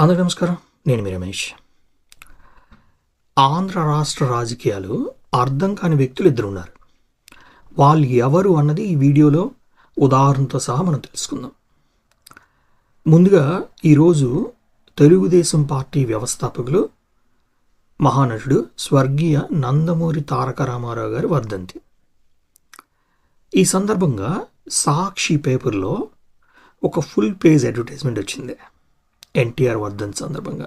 అందరికీ నమస్కారం. నేను మీ రమేష్. ఆంధ్ర రాష్ట్ర రాజకీయాలు అర్థం కాని వ్యక్తులు ఇద్దరు ఉన్నారు వాళ్ళు ఎవరు అన్నది ఈ వీడియోలో ఉదాహరణతో సహా మనం తెలుసుకుందాం. ముందుగా ఈరోజు తెలుగుదేశం పార్టీ వ్యవస్థాపకులు మహానటుడు స్వర్గీయ నందమూరి తారక రామారావు గారి వర్ధంతి. ఈ సందర్భంగా సాక్షి పేపర్లో ఒక ఫుల్ పేజ్ అడ్వర్టైజ్మెంట్ వచ్చింది. ఎన్టీఆర్ వర్ధన్ సందర్భంగా.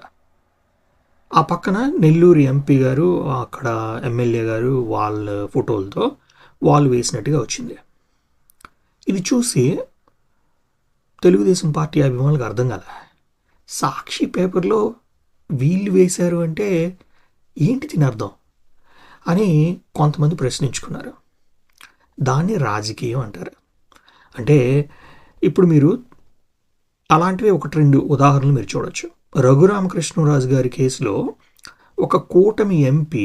ఆ పక్కన నెల్లూరు ఎంపీ గారు అక్కడ ఎమ్మెల్యే గారు వాళ్ళ ఫోటోలతో వాళ్ళు వేసినట్టుగా వచ్చింది. ఇది చూసి తెలుగుదేశం పార్టీ అభిమానులకు అర్థం కాల. సాక్షి పేపర్లో వీళ్ళు వేశారు అంటే ఏంటి తిని అర్థం? అని కొంతమంది ప్రశ్నించుకున్నారు. దాన్ని రాజకీయం అంటారు. అంటే ఇప్పుడు మీరు అలాంటివి ఒకటి రెండు ఉదాహరణలు మీరు చూడొచ్చు. రఘురామకృష్ణరాజు గారి కేసులో ఒక కూటమి MP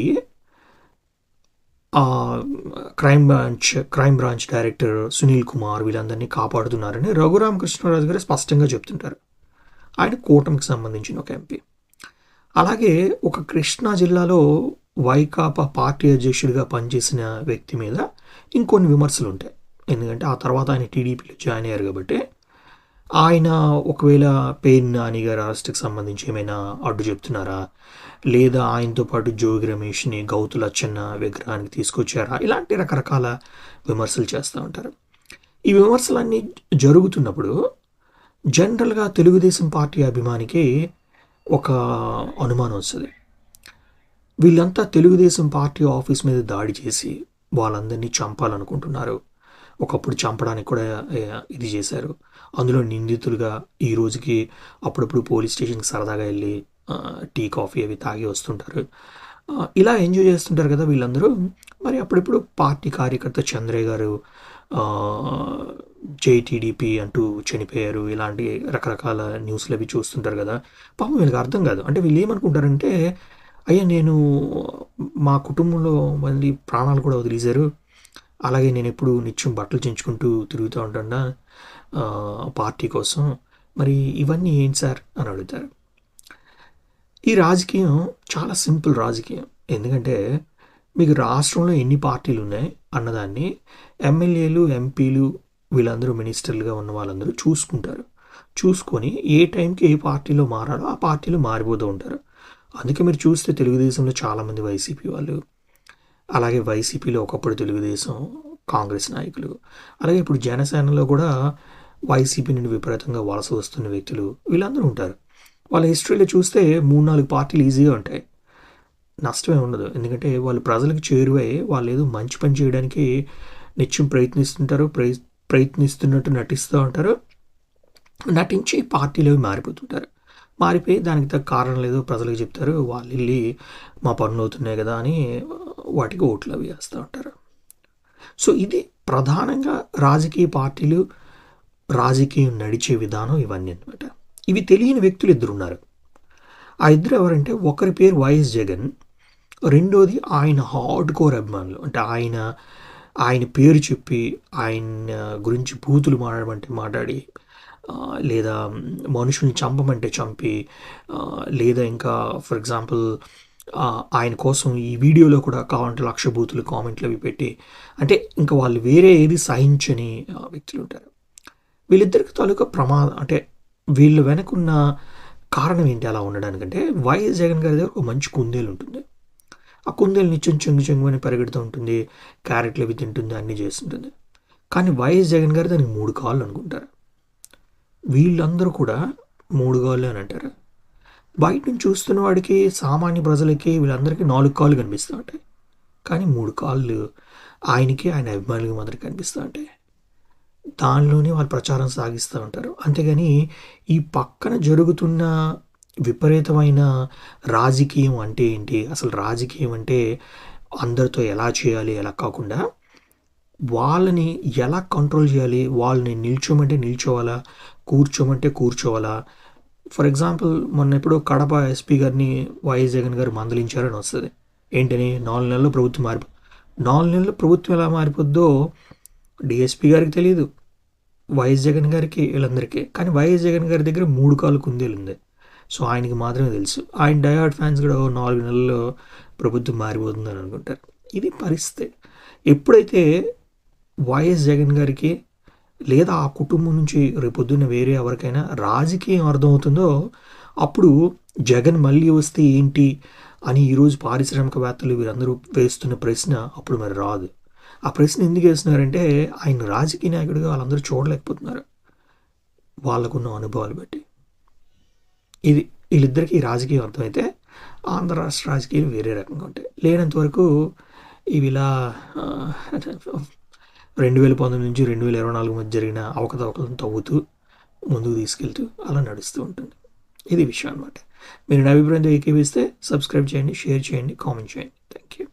crime branch crime branch director Sunil Kumar వీళ్ళందరినీ కాపాడుతున్నారని రఘురామకృష్ణరాజు గారు స్పష్టంగా చెప్తుంటారు. ఆయన కూటమికి సంబంధించిన ఒక ఎంపీ. అలాగే ఒక కృష్ణా జిల్లాలో వైకాపా పార్టీ అధ్యక్షుడిగా పనిచేసిన వ్యక్తి మీద ఇంకొన్ని విమర్శలు ఉంటాయి ఎందుకంటే ఆ తర్వాత ఆయన టీడీపీలో జాయిన్ అయ్యారు కాబట్టి ఆయన ఒకవేళ పేరు నాని గారి అరెస్ట్కి సంబంధించి ఏమైనా అడ్డు చెప్తున్నారా? లేదా ఆయనతో పాటు జోగి రమేష్ని గౌతు లచ్చన్న విగ్రహానికి తీసుకొచ్చారా? ఇలాంటి రకరకాల విమర్శలు చేస్తూ ఉంటారు. ఈ విమర్శలన్నీ జరుగుతున్నప్పుడు జనరల్గా తెలుగుదేశం పార్టీ అభిమానికి ఒక అనుమానం వస్తుంది. వీళ్ళంతా తెలుగుదేశం పార్టీ ఆఫీస్ మీద దాడి చేసి వాళ్ళందరినీ చంపాలనుకుంటున్నారు. ఒకప్పుడు చంపడానికి కూడా ఇది చేశారు. అందులో నిందితులుగా ఈ రోజుకి అప్పుడప్పుడు పోలీస్ స్టేషన్కి సరదాగా వెళ్ళి టీ కాఫీ అవి తాగి వస్తుంటారు. ఇలా ఎంజాయ్ చేస్తుంటారు కదా వీళ్ళందరూ. మరి అప్పుడప్పుడు పార్టీ కార్యకర్త చంద్రయ్య గారు జేటీడీపీ అంటూ చనిపోయారు. ఇలాంటి రకరకాల న్యూస్లు అవి చూస్తుంటారు కదా. పాపం వీళ్ళకి అర్థం కాదు. అంటే వీళ్ళు ఏమనుకుంటారంటే అయ్యా నేను మా కుటుంబంలో మళ్ళీ ప్రాణాలు కూడా వదిలేశారు. అలాగే నేను ఎప్పుడు నిత్యం బట్టలు చించుకుంటూ తిరుగుతూ ఉంటాను? పార్టీ కోసం. మరి ఇవన్నీ ఏంటి సార్? అని అడుగుతారు. ఈ రాజకీయం చాలా సింపుల్ రాజకీయం. ఎందుకంటే మీకు రాష్ట్రంలో ఎన్ని పార్టీలు ఉన్నాయి అన్నదాన్ని ఎమ్మెల్యేలు ఎంపీలు వీళ్ళందరూ మినిస్టర్లుగా ఉన్న వాళ్ళందరూ చూసుకుంటారు. చూసుకొని ఏ టైంకి ఏ పార్టీలో మారాలో ఆ పార్టీలో మారిపోతూ ఉంటారు. అందుకే మీరు చూస్తే తెలుగుదేశంలో చాలామంది వైసీపీ వాళ్ళు అలాగే వైసీపీలో ఒకప్పుడు తెలుగుదేశం కాంగ్రెస్ నాయకులు. అలాగే ఇప్పుడు జనసేనలో కూడా వైసీపీ నుండి విపరీతంగా వలస వస్తున్న వ్యక్తులు వీళ్ళందరూ ఉంటారు. వాళ్ళ హిస్టరీలో చూస్తే మూడు నాలుగు పార్టీలు ఈజీగా ఉంటాయి. నష్టమే ఉండదు. ఎందుకంటే వాళ్ళు ప్రజలకు చేరువై వాళ్ళు ఏదో మంచి పని చేయడానికి నిత్యం ప్రయత్నిస్తుంటారు ప్రయ ప్రయత్నిస్తున్నట్టు నటిస్తూ ఉంటారు. నటించి పార్టీలో మారిపోతుంటారు. మారిపోయి దానికి తగ్గ కారణం లేదో ప్రజలకు చెప్తారు. వాళ్ళు వెళ్ళి మా పనులు అవుతున్నాయి కదా అని వాటికి ఓట్లు అవి వేస్తూ ఉంటారు. సో ఇది ప్రధానంగా రాజకీయ పార్టీలు రాజకీయం నడిచే విధానం ఇవన్నీ అనమాట ఇవి తెలియని వ్యక్తులు ఇద్దరు ఉన్నారు. ఆ ఇద్దరు ఎవరంటే ఒకరి పేరు వైఎస్ జగన్ రెండోది ఆయన హార్డ్ కోర్ అభిమానులు. అంటే ఆయన ఆయన పేరు చెప్పి ఆయన గురించి బూతులు మాట్లాడమంటే మాట్లాడి లేదా మనుషుల్ని చంపమంటే చంపి లేదా ఇంకా ఫర్ ఎగ్జాంపుల్ ఆయన కోసం ఈ వీడియోలో కూడా కావాలంటే లక్ష బూతులు కామెంట్లు అవి పెట్టి అంటే ఇంకా వాళ్ళు వేరే ఏది సహించని వ్యక్తులు ఉంటారు. వీళ్ళిద్దరికి తాలూకా ప్రమాదం అంటే వీళ్ళు వెనకున్న కారణం ఏంటి అలా ఉండడానికంటే వైఎస్ జగన్ గారి దగ్గర ఒక మంచి కుందేలు ఉంటుంది. ఆ కుందేలు నిత్యం చెంగు చెంగుమని పరిగెడుతూ ఉంటుంది క్యారెట్లు అవి తింటుంది అన్నీ చేస్తుంటుంది. కానీ వైఎస్ జగన్ గారు దానికి మూడు కాళ్ళు అనుకుంటారు. వీళ్ళందరూ కూడా మూడు కాళ్ళు అని అంటారు. బయట నుంచి చూస్తున్న వాడికి సామాన్య ప్రజలకి వీళ్ళందరికీ నాలుగు కాళ్ళు కనిపిస్తూ ఉంటాయి. కానీ మూడు కాళ్ళు ఆయనకి ఆయన అభిమానులకి మాత్రం కనిపిస్తూ ఉంటాయి. దానిలోనే వాళ్ళు ప్రచారం సాగిస్తూ ఉంటారు. అంతేగాని ఈ పక్కన జరుగుతున్న విపరీతమైన రాజకీయం అంటే ఏంటి? అసలు రాజకీయం అంటే అందరితో ఎలా చేయాలి ఎలా కాకుండా వాళ్ళని ఎలా కంట్రోల్ చేయాలి? వాళ్ళని నిల్చోమంటే నిల్చోవాలా? కూర్చోమంటే కూర్చోవాలా? ఫర్ ఎగ్జాంపుల్ మొన్న ఎప్పుడో కడప ఎస్పీ గారిని వైఎస్ జగన్ గారు మందలించారని వస్తుంది. ఏంటని? నాలుగు నెలలు ప్రభుత్వం మారి నాలుగు నెలలు ప్రభుత్వం ఎలా మారిపోద్దో డిఎస్పీ గారికి తెలియదు వైఎస్ జగన్ గారికి వీళ్ళందరికీ. కానీ వైఎస్ జగన్ గారి దగ్గర మూడు కాలు కుందేలు ఉంది. సో ఆయనకి మాత్రమే తెలుసు. ఆయన డయాడ్ ఫ్యాన్స్ కూడా నాలుగు నెలల్లో ప్రభుత్వం మారిపోతుందని అనుకుంటారు. ఇది పరిస్థితి. ఎప్పుడైతే వైఎస్ జగన్ గారికి లేదా ఆ కుటుంబం నుంచి రేపొద్దున్న వేరే ఎవరికైనా రాజకీయం అర్థమవుతుందో అప్పుడు జగన్ మళ్ళీ వస్తే ఏంటి అని ఈరోజు పారిశ్రామికవేత్తలు వీరందరూ వేస్తున్న ప్రశ్న అప్పుడు మరి రాదు. ఆ ప్రశ్న ఎందుకు వేస్తున్నారంటే ఆయన రాజకీయ నాయకుడిగా వాళ్ళందరూ చూడలేకపోతున్నారు. వాళ్ళకున్న అనుభవాలు బట్టి. ఇది వీళ్ళిద్దరికీ రాజకీయం అర్థమైతే ఆంధ్ర రాష్ట్ర రాజకీయాలు వేరే రకంగా ఉంటాయి. లేనంత వరకు ఇవి ఇలా రెండు వేల పంతొమ్మిది నుంచి రెండు వేల ఇరవై నాలుగు మధ్య జరిగిన అవకతవకలను తవ్వుతూ ముందుకు తీసుకెళ్తూ అలా నడుస్తూ ఉంటుంది. ఇది విషయం అనమాట మీరు నా అభిప్రాయంతో ఏకీవిస్తే సబ్స్క్రైబ్ చేయండి షేర్ చేయండి కామెంట్ చేయండి. Thank you